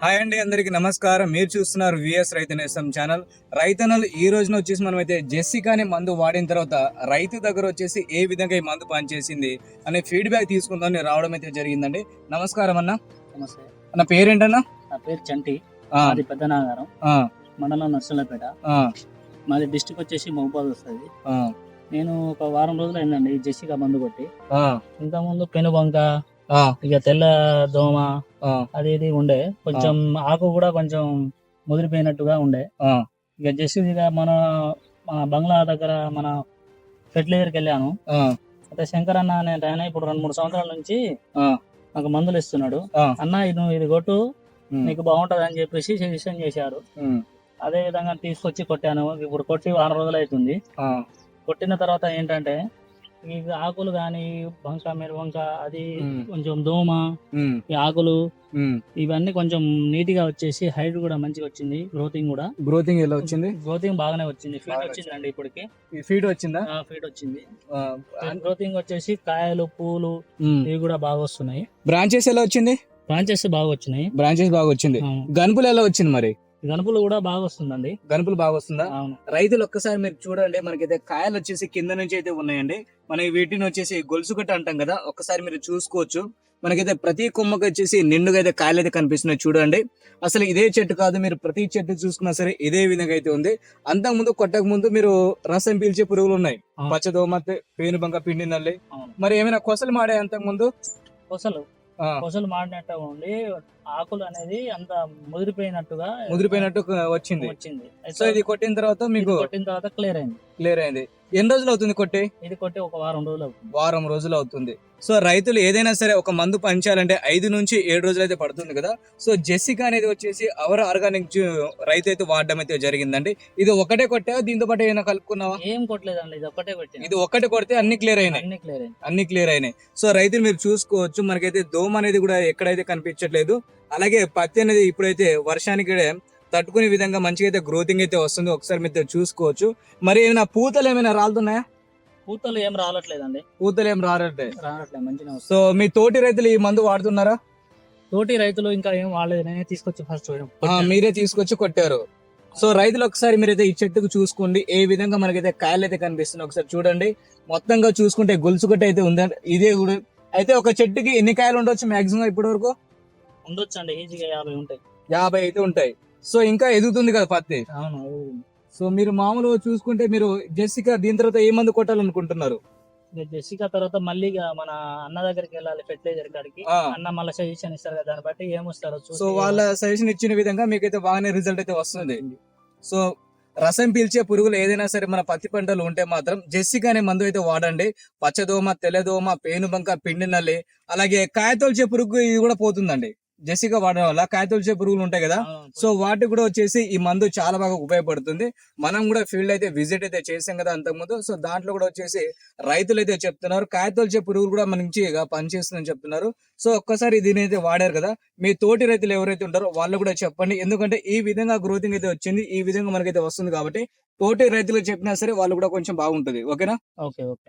Hi అండి అందరికి నమస్కారం. మీరు చూస్తున్నారు విఎస్ రైతు నేస్తం ఛానల్. రైతన్నలు ఈ రోజున వచ్చేసి మనం అయితే జెస్సికా అనే మందు వాడిన తర్వాత రైతు దగ్గర వచ్చేసి ఏ విధంగా ఈ మందు పనిచేసింది అనే ఫీడ్బ్యాక్ తీసుకుందామని రావడం అయితే జరిగిందండి. నమస్కారం అన్న. నమస్తే. అన్న పేరేంటన్నా? నా పేరు చంటి. మాది పెద్ద నాగారం ఆ, మండలం నర్సలపేట. మాది డిస్టిక్ వచ్చేసి మహబాద్ వస్తుంది. నేను ఒక వారం రోజులు అయిందండి జెస్సిగా మందు కొట్టి. ఇంతకుముందు పెనుబంక ఇక తెల్ల దోమ అది ఇది ఉండే. కొంచెం ఆకు కూడా కొంచెం ముదిరిపోయినట్టుగా ఉండే. ఇక జెస్సిగా మన మన బంగ్లా దగ్గర మన ఫెర్టిలైజర్కి వెళ్ళాను. అయితే శంకర్ అన్న అనే ఆయన ఇప్పుడు రెండు మూడు సంవత్సరాల నుంచి. నాకు మందులు ఇస్తున్నాడు. అన్న ఇది నువ్వు ఇది కొట్టు నీకు బాగుంటది అని చెప్పేసి సజెషన్ చేశారు. అదే విధంగా తీసుకొచ్చి కొట్టాను. ఇప్పుడు కొట్టి వారం రోజులు అవుతుంది. కొట్టిన తర్వాత ఏంటంటే ఈ ఆకులు కానీ బంక మిరవంక అది కొంచెం దోమ ఈ ఆకులు. ఇవన్నీ కొంచెం నీట్గా వచ్చేసి హైట్ కూడా మంచిగా వచ్చింది గ్రోతింగ్ కూడా. గ్రోతింగ్ ఎలా వచ్చింది? గ్రోతింగ్ బాగానే వచ్చింది. ఫీడ్ బాగా వచ్చిందండి ఇప్పటికి. ఫీడ్ వచ్చిందా? ఫీడ్ వచ్చింది. ఆ, గ్రోతింగ్ వచ్చేసి కాయలు పూలు. ఇవి కూడా బాగా వస్తున్నాయి. బ్రాంచెస్ ఎలా వచ్చింది? బ్రాంచెస్ బాగా వచ్చినాయి. బ్రాంచెస్ బాగా వచ్చింది. గనుపులు ఎలా వచ్చింది మరి? గనుపులు కూడా బాగా వస్తుందండి. గనుపులు బాగా వస్తుందా? అవును. రైతులు ఒక్కసారి మీరు చూడండి మనకైతే కాయలు వచ్చేసి కింద నుంచి అయితే ఉన్నాయండి. మనం వీటిని వచ్చేసి గొలుసు కట్ట అంటాం కదా ఒక్కసారి మీరు చూసుకోవచ్చు. మనకైతే ప్రతి కొమ్మకి వచ్చేసి నిండుగా అయితే కాయలు అయితే కనిపిస్తున్నాయి చూడండి. అసలు ఇదే చెట్టు కాదు మీరు ప్రతి చెట్టు చూసుకున్నా సరే ఇదే విధంగా అయితే ఉంది. అంతకు ముందు కొట్టక ముందు మీరు రసం పీల్చే పురుగులు ఉన్నాయి. పచ్చదోమ పేనుబంక పిండి నల్లి. మరి ఏమైనా కొసలు మాడే అంతకు ముందు కొసలు కొసలు మాడినట్టు ఉండి ఆకులు అనేది అంత ముదిరిపోయినట్టుగా ముదిరిపోయినట్టు వచ్చింది. వచ్చింది. సో ఇది కొట్టిన తర్వాత మీకు కొట్టిన తర్వాత క్లియర్ అయింది. క్లియర్ అయింది. ఎన్ని రోజులు అవుతుంది కొట్టి? ఇది కొట్టి ఒక వారం రోజులు అవుతుంది. వారం రోజులు అవుతుంది. సో రైతులు ఏదైనా సరే ఒక మందు పంచాలంటే ఐదు నుంచి ఏడు రోజులు అయితే పడుతుంది కదా. సో జెస్సికా అనేది వచ్చేసి అవర్ ఆర్గానిక్ రైతు అయితే వాడడం అయితే జరిగిందండి. ఇది ఒకటే కొట్టా దీంతో పాటు ఏమైనా కలుపుకున్నావా? ఏం కొట్టలేదండి ఇది ఒక్కటే కొట్టింది ఇది ఒకటి కొడితే అన్ని క్లియర్ అయినాయి. అన్ని క్లియర్ అన్ని క్లియర్ అయినాయి. సో రైతులు మీరు చూసుకోవచ్చు. మనకైతే దోమ అనేది కూడా ఎక్కడైతే కనిపించట్లేదు. అలాగే పత్తి అనేది ఇప్పుడైతే వర్షానికి తట్టుకునే విధంగా మంచిగా అయితే గ్రోతింగ్ అయితే వస్తుంది. ఒకసారి మీరు చూసుకోవచ్చు. మరి ఏమైనా పూతలు ఏమైనా రాలుతున్నాయా? పూతలు ఏం రావట్లేదండి పూతలు ఏం రారట్లే రావట్లేదు మంచిగా సో మీ తోటి రైతులు ఈ మందు వాడుతున్నారా? తోటి రైతులు ఇంకా ఏం వాడలేదు. నేనే తీసుకొచ్చి ఫస్ట్ మీరే తీసుకొచ్చి కొట్టారు. సో రైతులు ఒకసారి మీరైతే ఈ చెట్టుకు చూసుకోండి. ఏ విధంగా మనకైతే కాయలు అయితే కనిపిస్తుంది ఒకసారి చూడండి. మొత్తంగా చూసుకుంటే గొలుసు కట్ట అయితే ఉంది ఇదే కూడా అయితే ఒక చెట్టుకి ఎన్ని కాయలు ఉండొచ్చు మాక్సిమం ఇప్పటి వరకు ఉండొచ్చండి ఈజీగా యాభై ఉంటాయి. యాభై అయితే ఉంటాయి. సో ఇంకా ఎదుగుతుంది కదా పత్తి. అవును సో మీరు మామూలుగా చూసుకుంటే మీరు జెస్సికా దీని తర్వాత ఏ మందు కొట్టాలనుకుంటున్నారు? జెసికా తర్వాత మళ్ళీ మన అన్న దగ్గరికి వెళ్ళాలి ఫెర్టిలైజర్ కాడికి. అన్న మళ్ళీ సజెషన్ ఇస్తారు కదా దాన్ని బట్టి ఏమొస్తారో సో వాళ్ళ సజెషన్ ఇచ్చిన విధంగా మీకైతే బాగానే రిజల్ట్ అయితే వస్తుంది. సో రసం పీల్చే పురుగులు ఏదైనా సరే మన పత్తి పంటలు ఉంటే మాత్రం జెస్సికా అనే మందు అయితే వాడండి. పచ్చదోమ తెల్లదోమ పేనుబంక పిండి నల్లి అలాగే కాయతొలిచే పురుగు ఇది కూడా పోతుందండి. జెస్సికా వాడడం వల్ల కాయతొలిచే పురుగులు ఉంటాయి కదా. సో వాటికి కూడా వచ్చేసి ఈ మందు చాలా బాగా ఉపయోగపడుతుంది. మనం కూడా ఫీల్డ్ అయితే విజిట్ అయితే చేసాం కదా అంతకుముందు. సో దాంట్లో కూడా వచ్చేసి రైతులు అయితే చెప్తున్నారు. కాయతొలిచే పురుగులు కూడా మంచిగా పనిచేస్తుందని చెప్తున్నారు. సో ఒక్కసారి దీని అయితే వాడారు కదా? మీ తోటి రైతులు ఎవరైతే ఉంటారో వాళ్ళు కూడా చెప్పండి. ఎందుకంటే ఈ విధంగా గ్రోతింగ్ అయితే వచ్చింది. ఈ విధంగా మనకైతే వస్తుంది కాబట్టి తోటి రైతులు చెప్పినా సరే వాళ్ళు కూడా కొంచెం బాగుంటుంది. ఓకేనా? Okay okay.